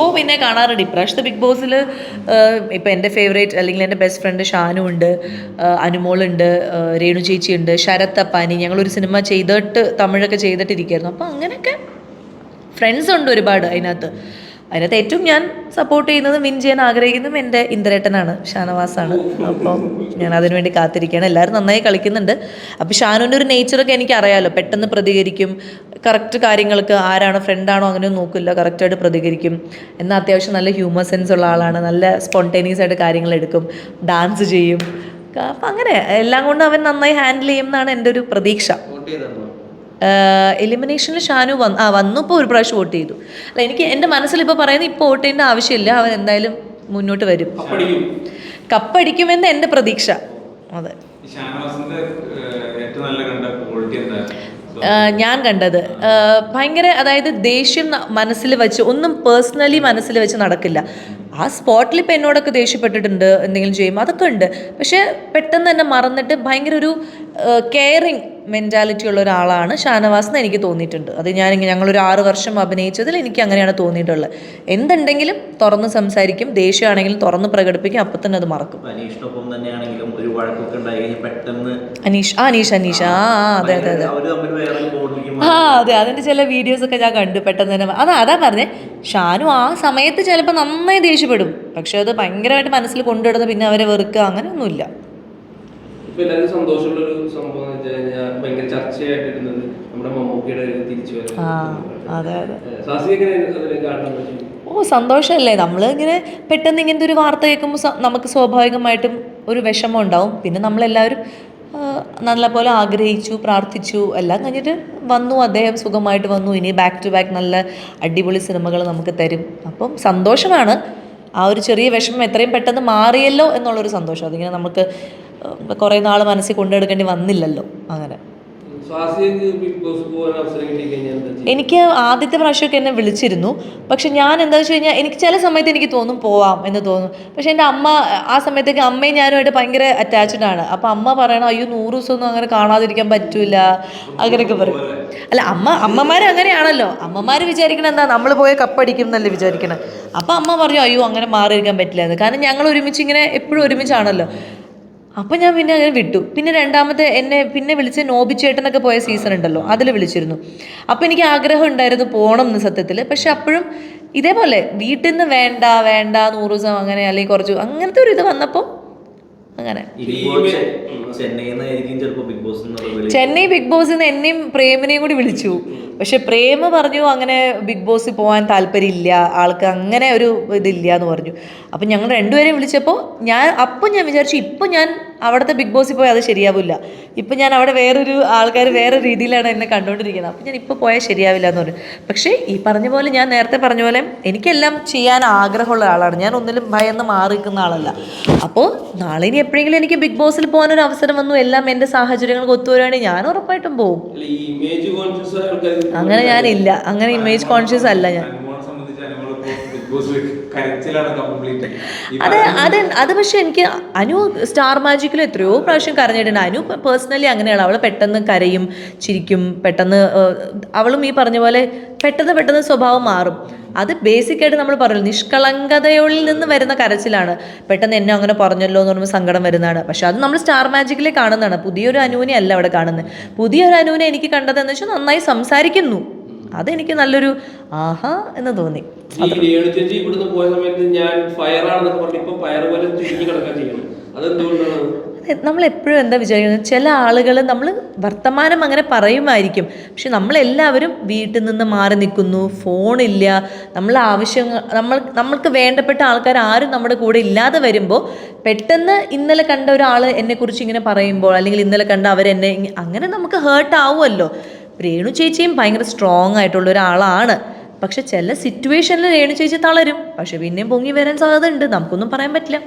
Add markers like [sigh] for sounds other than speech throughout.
ഓ പിന്നെ കാണാറുണ്ട്. ഇപ്രാവശ്യത്തെ ബിഗ് ബോസിൽ ഇപ്പം എന്റെ ഫേവറേറ്റ് അല്ലെങ്കിൽ എന്റെ ബെസ്റ്റ് ഫ്രണ്ട് ഷാനു ഉണ്ട് അനുമോളുണ്ട് രേണു ചേച്ചി ഉണ്ട് ശരത് അപ്പാനി ഞങ്ങളൊരു സിനിമ ചെയ്തിട്ട് തമിഴൊക്കെ ചെയ്തിട്ടിരിക്കുകയായിരുന്നു അപ്പോൾ അങ്ങനെയൊക്കെ ഫ്രണ്ട്സ് ഉണ്ട് ഒരുപാട് അതിനകത്ത്. അതിനകത്ത് ഏറ്റവും ഞാൻ സപ്പോർട്ട് ചെയ്യുന്നതും വിൻ ചെയ്യാൻ ആഗ്രഹിക്കുന്നതും എന്റെ ഇന്ദ്രേട്ടനാണ് ഷാനവാസാണ്. അപ്പം ഞാൻ അതിനുവേണ്ടി കാത്തിരിക്കുകയാണ്. എല്ലാവരും നന്നായി കളിക്കുന്നുണ്ട്. അപ്പോൾ ഷാനുവിന്റെ ഒരു നേച്ചറൊക്കെ എനിക്ക് അറിയാമല്ലോ പെട്ടെന്ന് പ്രതികരിക്കും. കറക്റ്റ് കാര്യങ്ങൾക്ക് ആരാണ് ഫ്രണ്ടാണോ അങ്ങനെ നോക്കില്ല. കറക്റ്റായിട്ട് പ്രതികരിക്കും. എന്നാൽ അത്യാവശ്യം നല്ല ഹ്യൂമർ സെൻസ് ഉള്ള ആളാണ്. നല്ല സ്പോണ്ടേനിയസ് ആയിട്ട് കാര്യങ്ങൾ എടുക്കും. ഡാൻസ് ചെയ്യും. അപ്പം അങ്ങനെ എല്ലാം കൊണ്ടും അവൻ നന്നായി ഹാൻഡിൽ ചെയ്യും എന്നാണ് എന്റെ ഒരു പ്രതീക്ഷ. എലിമിനേഷനിൽ ഷാനു വന്നു ആ വന്നപ്പോൾ ഒരു പ്രാവശ്യം വോട്ട് ചെയ്തു. അല്ല എനിക്ക് എന്റെ മനസ്സിൽ ഇപ്പോൾ പറയുന്നത് ഇപ്പോൾ വോട്ട് ചെയ്യേണ്ട ആവശ്യമില്ല. അവൻ എന്തായാലും മുന്നോട്ട് വരും. കപ്പടിക്കുമെന്ന് എന്റെ പ്രതീക്ഷ. അതെ. ഞാൻ കണ്ടത്. ഭയങ്കര അതായത് ദേഷ്യം മനസ്സിൽ വെച്ച് ഒന്നും പേഴ്സണലി മനസ്സിൽ വെച്ച് നടക്കില്ല. ആ സ്പോട്ടിൽ ഇപ്പം എന്നോടൊക്കെ ദേഷ്യപ്പെട്ടിട്ടുണ്ട് എന്തെങ്കിലും ചെയ്യുമ്പോൾ അതൊക്കെ ഉണ്ട്. പക്ഷേ പെട്ടെന്ന് തന്നെ മറന്നിട്ട് ഭയങ്കര ഒരു കെയറിങ് മെന്റാലിറ്റി ഉള്ള ഒരാളാണ് ഷാനവാസ് എന്ന് എനിക്ക് തോന്നിയിട്ടുണ്ട്. അത് ഞാൻ ഞങ്ങൾ ഞങ്ങളൊരു ആറ് വർഷം അഭിനയിച്ചതിൽ എനിക്ക് അങ്ങനെയാണ് തോന്നിയിട്ടുള്ളത്. എന്തുണ്ടെങ്കിലും തുറന്ന് സംസാരിക്കും ദേഷ്യമാണെങ്കിലും തുറന്ന് പ്രകടിപ്പിക്കും അപ്പം തന്നെ അത് മറക്കും. അനീഷ് ആ അനീഷ് അനീഷ് ആ അതെ അതെ അതെ. ആ അതെ അതിന്റെ ചില വീഡിയോസ് ഒക്കെ ഞാൻ കണ്ടു പെട്ടെന്ന് തന്നെ. അതാ അതാ പറഞ്ഞേ ഷാനു ആ സമയത്ത് ചിലപ്പോൾ നന്നായി ദേഷ്യപ്പെടും പക്ഷെ അത് ഭയങ്കരമായിട്ട് മനസ്സിൽ കൊണ്ടുവിടുന്ന പിന്നെ അവരെ വെറുക്കുക അങ്ങനെയൊന്നുമില്ല. ഓ സന്തോഷമല്ലേ. നമ്മൾ ഇങ്ങനെ പെട്ടെന്ന് ഇങ്ങനത്തെ ഒരു വാർത്ത കേൾക്കുമ്പോൾ നമുക്ക് സ്വാഭാവികമായിട്ടും ഒരു വിഷമം ഉണ്ടാവും. പിന്നെ നമ്മളെല്ലാവരും നല്ലപോലെ ആഗ്രഹിച്ചു പ്രാർത്ഥിച്ചു എല്ലാം കഴിഞ്ഞിട്ട് വന്നു. അദ്ദേഹം സുഖമായിട്ട് വന്നു. ഇനി ബാക്ക് ടു ബാക്ക് നല്ല അടിപൊളി സിനിമകൾ നമുക്ക് തരും. അപ്പം സന്തോഷമാണ്. ആ ഒരു ചെറിയ വിഷമം എത്രയും പെട്ടെന്ന് മാറിയല്ലോ എന്നുള്ളൊരു സന്തോഷം. അതിങ്ങനെ നമുക്ക് കുറേ നാൾ മനസ്സിൽ കൊണ്ടെടുക്കേണ്ടി വന്നില്ലല്ലോ. അങ്ങനെ. എനിക്ക് ആദ്യത്തെ പ്രാവശ്യമൊക്കെ എന്നെ വിളിച്ചിരുന്നു. പക്ഷെ ഞാൻ എന്താ വെച്ച് കഴിഞ്ഞാൽ എനിക്ക് ചില സമയത്ത് എനിക്ക് തോന്നും പോവാം എന്ന് തോന്നും. പക്ഷെ എന്റെ അമ്മ ആ സമയത്തേക്ക് അമ്മയും ഞാനുമായിട്ട് ഭയങ്കര അറ്റാച്ച്ഡ് ആണ്. അപ്പം അമ്മ പറയണം അയ്യോ നൂറ് ദിവസമൊന്നും അങ്ങനെ കാണാതിരിക്കാൻ പറ്റൂല. അങ്ങനെയൊക്കെ പറയും. അല്ല അമ്മ അമ്മമാർ അങ്ങനെയാണല്ലോ. അമ്മമാർ വിചാരിക്കണം എന്താ? നമ്മൾ പോയ കപ്പടിക്കും എന്നല്ലേ വിചാരിക്കണം അപ്പം അമ്മ പറഞ്ഞു അയ്യോ അങ്ങനെ മാറിയിരിക്കാൻ പറ്റില്ല എന്ന്. കാരണം ഞങ്ങൾ ഒരുമിച്ച് ഇങ്ങനെ എപ്പോഴും ഒരുമിച്ചാണല്ലോ. അപ്പം ഞാൻ പിന്നെ അങ്ങനെ വിട്ടു. പിന്നെ രണ്ടാമത്തെ എന്നെ പിന്നെ വിളിച്ച് നോബിച്ചേട്ടനൊക്കെ പോയ സീസൺ ഉണ്ടല്ലോ അതിൽ വിളിച്ചിരുന്നു. അപ്പം എനിക്ക് ആഗ്രഹം ഉണ്ടായിരുന്നു പോകണം എന്ന് സത്യത്തിൽ പക്ഷെ അപ്പോഴും ഇതേപോലെ വീട്ടിൽ നിന്ന് വേണ്ട വേണ്ട നൂറ് ദിവസം അങ്ങനെ അല്ലെങ്കിൽ കുറച്ച് അങ്ങനത്തെ ഒരു ഇത് വന്നപ്പോൾ അങ്ങനെ. ചെന്നൈ ബിഗ് ബോസ് എന്നെയും പ്രേമിനെയും കൂടി വിളിച്ചു. പക്ഷെ പ്രേമ പറഞ്ഞു അങ്ങനെ ബിഗ് ബോസിൽ പോകാൻ താല്പര്യമില്ല. ആൾക്ക് അങ്ങനെ ഒരു ഇതില്ല എന്ന് പറഞ്ഞു. അപ്പം ഞങ്ങൾ രണ്ടുപേരെയും വിളിച്ചപ്പോൾ ഞാൻ അപ്പം ഞാൻ വിചാരിച്ചു ഇപ്പം ഞാൻ അവിടുത്തെ ബിഗ് ബോസിൽ പോയാൽ അത് ശരിയാവില്ല. ഇപ്പം ഞാൻ അവിടെ വേറൊരു ആൾക്കാർ വേറെ രീതിയിലാണ് എന്നെ കണ്ടുകൊണ്ടിരിക്കുന്നത് അപ്പം ഞാൻ ഇപ്പോൾ പോയാൽ ശരിയാവില്ല എന്ന് പറഞ്ഞു പക്ഷേ ഈ പറഞ്ഞ പോലെ ഞാൻ നേരത്തെ പറഞ്ഞ പോലെ എനിക്കെല്ലാം ചെയ്യാൻ ആഗ്രഹമുള്ള ആളാണ്. ഞാൻ ഒന്നിലും ഭയന്ന് മാറി നിൽക്കുന്ന ആളല്ല. അപ്പോൾ നാളെ ഇനി എപ്പോഴെങ്കിലും എനിക്ക് ബിഗ് ബോസിൽ പോകാനൊരു അവസരം വന്നു എല്ലാം എന്റെ സാഹചര്യങ്ങൾക്ക് ഒത്തുവരുവാണെങ്കിൽ ഞാൻ ഉറപ്പായിട്ടും പോകും അങ്ങനെ ഞാനില്ല. അങ്ങനെ ഇമേജ് കോൺഷ്യസ് അല്ല ഞാൻ. അത് അത് അത് പക്ഷെ എനിക്ക് അനു സ്റ്റാർ മാജിക്കിൽ എത്രയോ പ്രാവശ്യം കരഞ്ഞിട്ടുണ്ട്. അനു പേഴ്സണലി അങ്ങനെയാണ്. അവൾ പെട്ടെന്ന് കരയും ചിരിക്കും പെട്ടെന്ന് അവളും ഈ പറഞ്ഞ പോലെ പെട്ടെന്ന് പെട്ടെന്ന് സ്വഭാവം മാറും. അത് ബേസിക് ആയിട്ട് നമ്മൾ പറഞ്ഞു നിഷ്കളങ്കതയിൽ നിന്ന് വരുന്ന കരച്ചിലാണ്. പെട്ടെന്ന് എന്നെ അങ്ങനെ പറഞ്ഞല്ലോ എന്ന് പറയുമ്പോൾ സങ്കടം വരുന്നതാണ്. പക്ഷെ അത് നമ്മൾ സ്റ്റാർ മാജിക്കിലെ കാണുന്നതാണ്. പുതിയൊരു അനുവിനെ അല്ല അവിടെ കാണുന്നത്. പുതിയൊരു അനുവിനെ എനിക്ക് കണ്ടതെന്ന് വെച്ചാൽ നന്നായി സംസാരിക്കുന്നു. അതെനിക്ക് നല്ലൊരു ആഹാ എന്ന് തോന്നി. ഇവിടുന്ന് പോയ സമയത്ത് ഞാൻ ഫയർ ആണെന്നൊക്കെ പറഞ്ഞു ഇപ്പൊ ഫയർ പോലെ ചുരുങ്ങി കിടക്കാൻ ചെയ്യണം അതെന്തുകൊണ്ടാണ്? നമ്മൾ എപ്പോഴും എന്താ വിചാരിക്കുന്നത്? ചില ആളുകൾ നമ്മൾ വർത്തമാനം അങ്ങനെ പറയുമായിരിക്കും. പക്ഷെ നമ്മളെല്ലാവരും വീട്ടിൽ നിന്ന് മാറി നിൽക്കുന്നു ഫോണില്ല നമ്മളെ ആവശ്യങ്ങൾ നമ്മൾ നമ്മൾക്ക് വേണ്ടപ്പെട്ട ആൾക്കാർ ആരും നമ്മുടെ കൂടെ ഇല്ലാതെ വരുമ്പോൾ പെട്ടെന്ന് ഇന്നലെ കണ്ട ഒരാൾ എന്നെക്കുറിച്ച് ഇങ്ങനെ പറയുമ്പോൾ അല്ലെങ്കിൽ ഇന്നലെ കണ്ട അവരെന്നെ അങ്ങനെ നമുക്ക് ഹേർട്ട് ആവുമല്ലോ. രേണു ചേച്ചിയും ഭയങ്കര സ്ട്രോങ് ആയിട്ടുള്ള ഒരാളാണ്. പക്ഷെ ചില സിറ്റുവേഷനിൽ രേണു ചേച്ചി തളരും. പക്ഷെ പിന്നെയും പൊങ്ങി വരാൻ സാധ്യത ഉണ്ട് നമുക്കൊന്നും പറയാൻ പറ്റില്ല.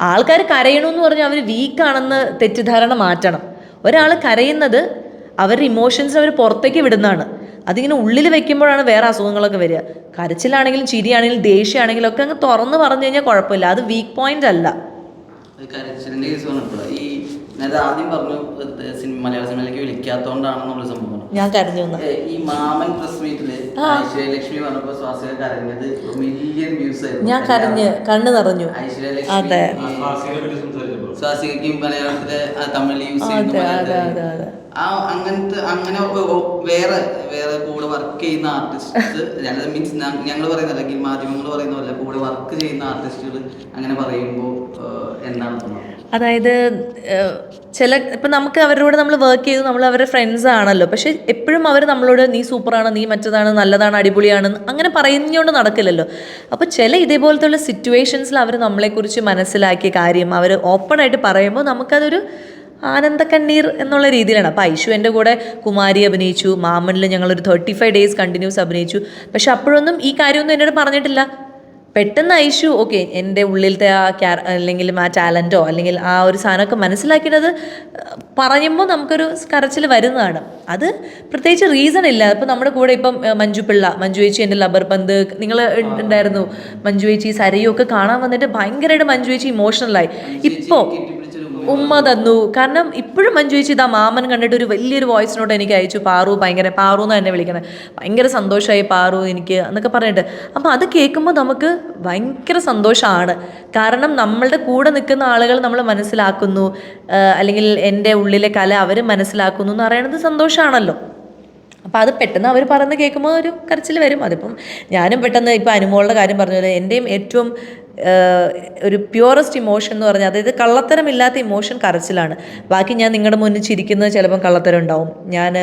ആൾക്കാർ കരയണമെന്ന് പറഞ്ഞാൽ അവർ വീക്കാണെന്ന് തെറ്റിദ്ധാരണ മാറ്റണം. ഒരാൾ കരയുന്നത് അവരുടെ ഇമോഷൻസ് അവർ പുറത്തേക്ക് വിടുന്നതാണ്. അതിങ്ങനെ ഉള്ളിൽ വെക്കുമ്പോഴാണ് വേറെ അസുഖങ്ങളൊക്കെ വരിക. കരച്ചിലാണെങ്കിലും ചിരിയാണെങ്കിലും ദേഷ്യമാണെങ്കിലും ഒക്കെ അങ്ങ് തുറന്ന് പറഞ്ഞു കഴിഞ്ഞാൽ കുഴപ്പമില്ല. അത് വീക്ക് പോയിന്റ് അല്ല. കേസ് ഈ നേരത്തെ ആദ്യം പറഞ്ഞു സിനിമ മലയാള സിനിമയിലേക്ക് വിളിക്കാത്തോണ്ടാണെന്നുള്ള സംഭവം ഞാൻ കരഞ്ഞു ഈ മാമൻ പ്രസ് മീറ്റിൽ ഐശ്വര്യലക്ഷ്മി പറഞ്ഞപ്പോ സ്വാസിക കരഞ്ഞത് മില്യൺ വ്യൂസ് ആയിരുന്നു. ഞാൻ കരഞ്ഞ് കണ്ണു നിറഞ്ഞു. ഐശ്വര്യലക്ഷ്മി. സ്വാസികയ്ക്കും മലയാളത്തിലെ ആ തമിഴിൽ യൂസ് ചെയ്യുന്ന ആ അങ്ങനത്തെ അങ്ങനെ വേറെ വേറെ കൂടെ വർക്ക് ചെയ്യുന്ന ആർട്ടിസ്റ്റ് മീൻസ് ഞങ്ങൾ പറയുന്ന അല്ലെങ്കിൽ മാധ്യമങ്ങൾ പറയുന്ന പോലെ കൂടെ വർക്ക് ചെയ്യുന്ന ആർട്ടിസ്റ്റുകൾ അങ്ങനെ പറയുമ്പോൾ എന്താണ് തോന്നുന്നത്? അതായത് ചില ഇപ്പം നമുക്ക് അവരോട് നമ്മൾ വർക്ക് ചെയ്തു നമ്മൾ അവരുടെ ഫ്രണ്ട്സ് ആണല്ലോ പക്ഷെ എപ്പോഴും അവർ നമ്മളോട് നീ സൂപ്പറാണ് നീ മറ്റതാണ് നല്ലതാണ് അടിപൊളിയാണ് അങ്ങനെ പറയുന്നതുകൊണ്ട് നടക്കില്ലല്ലോ. അപ്പോൾ ചില ഇതേപോലത്തെ സിറ്റുവേഷൻസിൽ അവർ നമ്മളെക്കുറിച്ച് മനസ്സിലാക്കിയ കാര്യം അവർ ഓപ്പണായിട്ട് പറയുമ്പോൾ നമുക്കതൊരു ആനന്ദക്കണ്ണീർ എന്നുള്ള രീതിയിലാണ്. അപ്പോൾ ഐഷു എന്റെ കൂടെ കുമാരി അഭിനയിച്ചു. മാമനിൽ ഞങ്ങളൊരു തേർട്ടി ഫൈവ് ഡേയ്സ് കണ്ടിന്യൂസ് അഭിനയിച്ചു. പക്ഷെ അപ്പോഴൊന്നും ഈ കാര്യമൊന്നും എന്നോട് പറഞ്ഞിട്ടില്ല. പെട്ടെന്ന് ഐഷു ഓക്കെ എന്റെ ഉള്ളിലത്തെ ആ ക്യാ അല്ലെങ്കിൽ ആ ടാലന്റോ അല്ലെങ്കിൽ ആ ഒരു സാധനമൊക്കെ മനസ്സിലാക്കിയത് പറയുമ്പോൾ നമുക്കൊരു കരച്ചിൽ വരുന്നതാണ്. അത് പ്രത്യേകിച്ച് റീസൺ ഇല്ല. ഇപ്പം നമ്മുടെ കൂടെ ഇപ്പം മഞ്ജു പിള്ള മഞ്ജു ചേച്ചി എന്റെ ലബർ പന്ത് നിങ്ങൾ ഉണ്ടായിരുന്നു. മഞ്ജു ചേച്ചി സരയും ഒക്കെ കാണാൻ വന്നിട്ട് ഭയങ്കരമായിട്ട് മഞ്ജു ചേച്ചി ഇമോഷണലായി ഇപ്പോൾ ഉമ്മ തന്നു. കാരണം ഇപ്പോഴും മഞ്ജു ചേച്ചി ഇതാ മാമൻ കണ്ടിട്ട് ഒരു വലിയൊരു വോയിസ് എനിക്ക് അയച്ചു. പാറു ഭയങ്കര പാറു എന്ന് എന്നെ വിളിക്കുന്നത് ഭയങ്കര സന്തോഷമായി പാറു എനിക്ക് എന്നൊക്കെ പറഞ്ഞിട്ട്. അപ്പോൾ അത് കേൾക്കുമ്പോൾ നമുക്ക് ഭയങ്കര സന്തോഷമാണ് കാരണം നമ്മളുടെ കൂടെ നിൽക്കുന്ന ആളുകൾ നമ്മൾ മനസ്സിലാക്കുന്നു. അല്ലെങ്കിൽ എന്റെ ഉള്ളിലെ കല അവർ മനസ്സിലാക്കുന്നു എന്ന് പറയുന്നത് സന്തോഷമാണല്ലോ അപ്പോൾ അത് പെട്ടെന്ന് അവർ പറയുന്നത് കേൾക്കുമ്പോൾ ഒരു കരച്ചിൽ വരും. അതിപ്പം ഞാനും പെട്ടെന്ന് ഇപ്പോൾ അനുമോളുടെ കാര്യം പറഞ്ഞു പോലെ എന്റെയും ഏറ്റവും ഒരു പ്യുവറസ്റ്റ് ഇമോഷൻ എന്ന് പറഞ്ഞാൽ അതായത് കള്ളത്തരമില്ലാത്ത ഇമോഷൻ കരച്ചിലാണ്. ബാക്കി ഞാൻ നിങ്ങളുടെ മുന്നിൽ ചിരിക്കുന്നത് ചിലപ്പം കള്ളത്തരം ഉണ്ടാവും ഞാൻ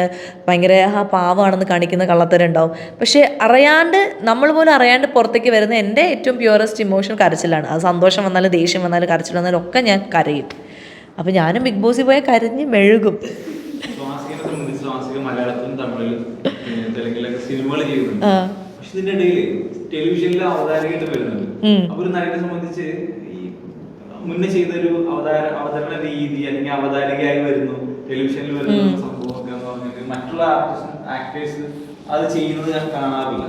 ഭയങ്കര ആ പാവമാണെന്ന് കാണിക്കുന്ന കള്ളത്തരം ഉണ്ടാവും പക്ഷേ അറിയാണ്ട് നമ്മൾ പോലും അറിയാണ്ട് പുറത്തേക്ക് വരുന്ന എന്റെ ഏറ്റവും പ്യുവറസ്റ്റ് ഇമോഷൻ കരച്ചിലാണ്. അത് സന്തോഷം വന്നാലും ദേഷ്യം വന്നാലും കരച്ചിൽ വന്നാലും ഒക്കെ ഞാൻ കരയും. അപ്പോൾ ഞാനും ബിഗ് ബോസിൽ പോയാൽ കരഞ്ഞ് മെഴുകും. സംബന്ധിച്ച് മലയാളത്തിലും തമിഴിലും തെലുങ്കിലൊക്കെ സിനിമകൾ ചെയ്യുന്നുണ്ട്. പക്ഷെ ഇതിന്റെ ഇടയിൽ ടെലിവിഷനിൽ അവതാരകയായിട്ട് വരുന്നുണ്ട്. അപ്പൊ ഒരു നടിനെ സംബന്ധിച്ച് ഈ മുന്നേ ചെയ്ത ഒരു അവതാര അവതരണ രീതി അല്ലെങ്കിൽ അവതാരികയായി വരുന്നു ടെലിവിഷനിൽ വരുന്ന സംഭവമൊക്കെ മറ്റുള്ള ആർട്ടിസ്റ്റ് ആക്ടേഴ്സ് അത് ചെയ്യുന്നത് ഞാൻ കാണാറില്ല.